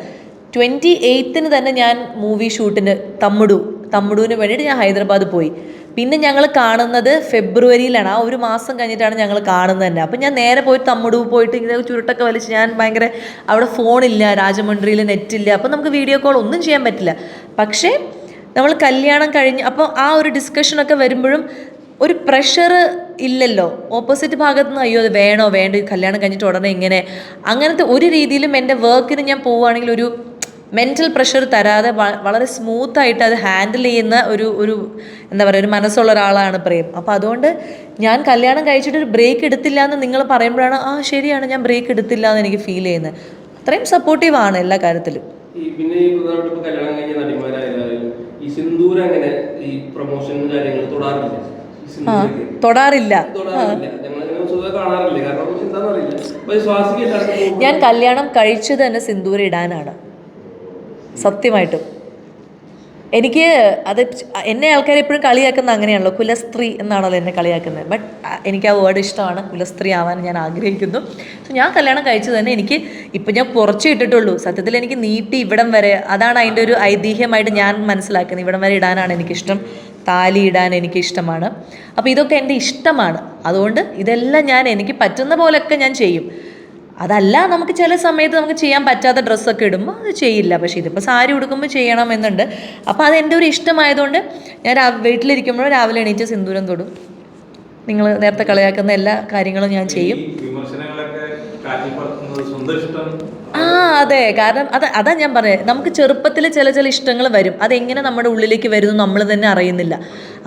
ട്വന്റി എയ്ത്തിന് തന്നെ ഞാൻ മൂവി ഷൂട്ടിന് തമ്മിടു തമ്മിടുവിന് വേണ്ടിയിട്ട് ഞാൻ ഹൈദരാബാദ് പോയി. പിന്നെ ഞങ്ങൾ കാണുന്നത് ഫെബ്രുവരിയിലാണ്. ആ ഒരു മാസം കഴിഞ്ഞിട്ടാണ് ഞങ്ങൾ കാണുന്നത് തന്നെ. അപ്പം ഞാൻ നേരെ പോയി തമ്മിടു പോയിട്ട് ഇങ്ങനെ ചുരുട്ടൊക്കെ വലിച്ച് ഞാൻ ഭയങ്കര അവിടെ ഫോണില്ല രാജമണ്ഡ്രിയിൽ നെറ്റില്ല അപ്പം നമുക്ക് വീഡിയോ കോൾ ഒന്നും ചെയ്യാൻ പറ്റില്ല. പക്ഷേ നമ്മൾ കല്യാണം കഴിഞ്ഞ് അപ്പോൾ ആ ഒരു ഡിസ്കഷനൊക്കെ വരുമ്പോഴും ഒരു പ്രഷർ ഇല്ലല്ലോ. ഓപ്പോസിറ്റ് ഭാഗത്ത് നിന്ന് അയ്യോ അത് വേണോ വേണ്ട കല്യാണം കഴിഞ്ഞിട്ട് ഉടനെ ഇങ്ങനെ. അങ്ങനത്തെ ഒരു രീതിയിലും എന്റെ വർക്കിന് ഞാൻ പോവുകയാണെങ്കിൽ ഒരു മെന്റൽ പ്രഷർ തരാതെ വളരെ സ്മൂത്തായിട്ട് അത് ഹാൻഡിൽ ചെയ്യുന്ന ഒരു ഒരു എന്താ പറയുക ഒരു മനസ്സുള്ള ഒരാളാണ് പ്രേം. അപ്പോൾ അതുകൊണ്ട് ഞാൻ കല്യാണം കഴിച്ചിട്ട് ഒരു ബ്രേക്ക് എടുത്തില്ല എന്ന് നിങ്ങൾ പറയുമ്പോഴാണ് ആ ശരിയാണ് ഞാൻ ബ്രേക്ക് എടുത്തില്ല എന്ന് എനിക്ക് ഫീൽ ചെയ്യുന്നത്. അത്രയും സപ്പോർട്ടീവ് ആണ് എല്ലാ കാര്യത്തിലും. പിന്നെ കല്യാണം കഴിഞ്ഞ നടിമാരായാലും ഈ സിന്ദൂരം അങ്ങനെ ഈ പ്രൊമോഷൻ കാര്യങ്ങൾ തൊടാറില്ല? ആ തൊടാറില്ല. ഞാൻ കല്യാണം കഴിച്ചു തന്നെ സിന്ദൂരം ഇടാനാണ്. സത്യമായിട്ടും. എനിക്ക് അത് എന്നെ ആൾക്കാർ എപ്പോഴും കളിയാക്കുന്ന അങ്ങനെയാണല്ലോ. കുലസ്ത്രീ എന്നാണല്ലോ എന്നെ കളിയാക്കുന്നത്. ബട്ട് എനിക്ക് ആ വേർഡ് ഇഷ്ടമാണ്. കുലസ്ത്രീ ആവാൻ ഞാൻ ആഗ്രഹിക്കുന്നു. സോ ഞാൻ കല്യാണം കഴിച്ചു തന്നെ എനിക്ക് ഇപ്പം ഞാൻ കുറച്ച് ഇട്ടിട്ടുള്ളൂ. സത്യത്തിൽ എനിക്ക് നീട്ടി ഇവിടം വരെ അതാണ് അതിന്റെ ഒരു ഐതിഹ്യമായിട്ട് ഞാൻ മനസ്സിലാക്കുന്നത്. ഇവിടം വരെ ഇടാനാണ് എനിക്കിഷ്ടം. താലി ഇടാൻ എനിക്ക് ഇഷ്ടമാണ് അപ്പോൾ ഇതൊക്കെ എന്റെ ഇഷ്ടമാണ്. അതുകൊണ്ട് ഇതെല്ലാം ഞാൻ എനിക്ക് പറ്റുന്ന പോലെയൊക്കെ ഞാൻ ചെയ്യും. അതല്ല നമുക്ക് ചില സമയത്ത് നമുക്ക് ചെയ്യാൻ പറ്റാത്ത ഡ്രസ്സൊക്കെ ഇടുമ്പോൾ അത് ചെയ്യില്ല. പക്ഷേ ഇതിപ്പോൾ സാരി ഉടുക്കുമ്പോൾ ചെയ്യണമെന്നുണ്ട്. അപ്പോൾ അതെന്റെ ഒരു ഇഷ്ടമായതുകൊണ്ട് ഞാൻ വീട്ടിലിരിക്കുമ്പോൾ രാവിലെ എണീറ്റ് സിന്ദൂരം തൊടും. നിങ്ങൾ നേരത്തെ കളിയാക്കുന്ന എല്ലാ കാര്യങ്ങളും ഞാൻ ചെയ്യും. ആ അതെ. കാരണം അത് അതാ ഞാൻ പറയാം നമുക്ക് ചെറുപ്പത്തിൽ ചില ചില ഇഷ്ടങ്ങൾ വരും. അതെങ്ങനെ നമ്മുടെ ഉള്ളിലേക്ക് വരുന്നു നമ്മൾ തന്നെ അറിയുന്നില്ല.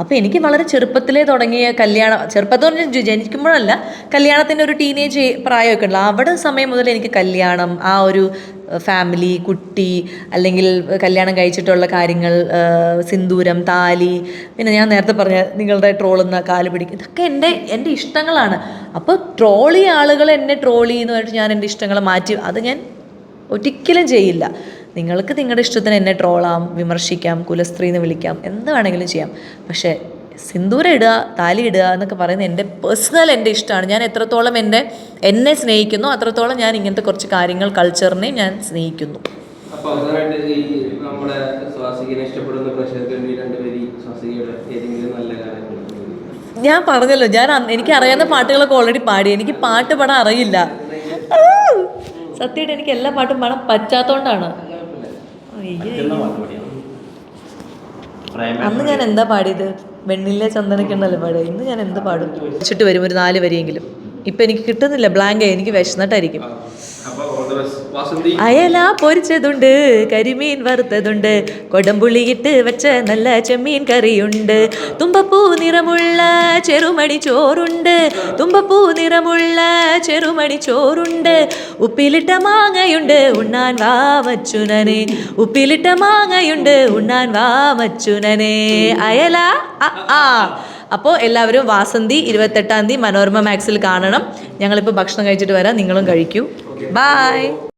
അപ്പോൾ എനിക്ക് വളരെ ചെറുപ്പത്തിലേ തുടങ്ങിയ കല്യാണം ചെറുപ്പത്തിൽ ജനിക്കുമ്പോഴല്ല കല്യാണത്തിന്റെ ഒരു ടീനേജ് പ്രായമൊക്കെ ഉണ്ടല്ലോ. അവിടെ സമയം മുതൽ എനിക്ക് കല്യാണം ആ ഒരു ഫാമിലി കുട്ടി അല്ലെങ്കിൽ കല്യാണം കഴിച്ചിട്ടുള്ള കാര്യങ്ങൾ സിന്ദൂരം താലി പിന്നെ ഞാൻ നേരത്തെ പറഞ്ഞ നിങ്ങളുടെ ട്രോളുന്ന കാൽ പിടിക്കും ഇതൊക്കെ എന്റെ എന്റെ ഇഷ്ടങ്ങളാണ്. അപ്പോൾ ട്രോളി ആളുകൾ എന്നെ ട്രോൾ ചെയ്യുന്നതായിട്ട് ഞാൻ എന്റെ ഇഷ്ടങ്ങൾ മാറ്റി അത് ഞാൻ ഒരിക്കലും ചെയ്യില്ല. നിങ്ങൾക്ക് നിങ്ങളുടെ ഇഷ്ടത്തിന് എന്നെ ട്രോളാം വിമർശിക്കാം കുലസ്ത്രീ എന്ന് വിളിക്കാം എന്ത് വേണമെങ്കിലും ചെയ്യാം. പക്ഷേ സിന്ദൂരം ഇടുക താലി ഇടുക എന്നൊക്കെ പറയുന്നത് എന്റെ പേഴ്സണൽ എന്റെ ഇഷ്ടമാണ്. ഞാൻ എത്രത്തോളം എന്റെ എന്നെ സ്നേഹിക്കുന്നു അത്രത്തോളം ഞാൻ ഇങ്ങനത്തെ കുറച്ച് കാര്യങ്ങൾ കൾച്ചറിനെ ഞാൻ സ്നേഹിക്കുന്നു. അവസാനമായിട്ട് ഈ നമ്മുടെ സ്വാസികനെ ഇഷ്ടപ്പെടുന്ന പ്രേക്ഷകർക്ക് വേണ്ടി രണ്ടുപേരി സ്വാസികയുടെ ഏതെങ്കിലും നല്ല കാര്യങ്ങൾ ഞാൻ പറഞ്ഞല്ലോ ഞാൻ എനിക്ക് അറിയാവുന്ന പാട്ടുകളൊക്കെ ഓൾറെഡി പാടി. എനിക്ക് പാട്ട് പാടാൻ അറിയില്ല. സത്യമായിട്ട് എനിക്ക് എല്ലാ പാട്ടും പാടാൻ പറ്റാത്തോണ്ടാണ്. അന്ന് ഞാൻ എന്താ പാടിയത്? വെണ്ണിലെ ചന്ദനക്കുണ്ടല്ലോ പാടിയത് ഇന്ന് ഞാൻ എന്ത് പാടും? വെച്ചിട്ട് വരും ഒരു നാല് വരിയെങ്കിലും. ഇപ്പം എനിക്ക് കിട്ടുന്നില്ല ബ്ലാങ്ക് എനിക്ക് വിശന്നിട്ടായിരിക്കും അപ്പൊ all the best. വാസന്തി അയല പൊരിച്ചതുണ്ട് കരിമീൻ വറുത്തതുണ്ട് കൊടംപുളിയിട്ട് വെച്ച നല്ല ചെമ്മീൻ കറിയുണ്ട്. തുമ്പപ്പൂ നിറമുള്ള ചെറുമണി ചോറുണ്ട് തുമ്പപ്പൂ നിറമുള്ള ചെറുമണി ചോറുണ്ട്. ഉപ്പിലിട്ട മാങ്ങയുണ്ട് ഉണ്ണാൻ വാ മച്ചുനനെ ഉപ്പിലിട്ട മാങ്ങയുണ്ട് ഉണ്ണാൻ വാ മച്ചുനനെ അയല? ആ. അപ്പോൾ എല്ലാവരും വാസന്തി ഇരുപത്തെട്ടാം തീയതി മനോരമ മാക്സിൽ കാണണം. ഞങ്ങളിപ്പോൾ ഭക്ഷണം കഴിച്ചിട്ട് വരാം നിങ്ങളും കഴിക്കൂ. ബായ്.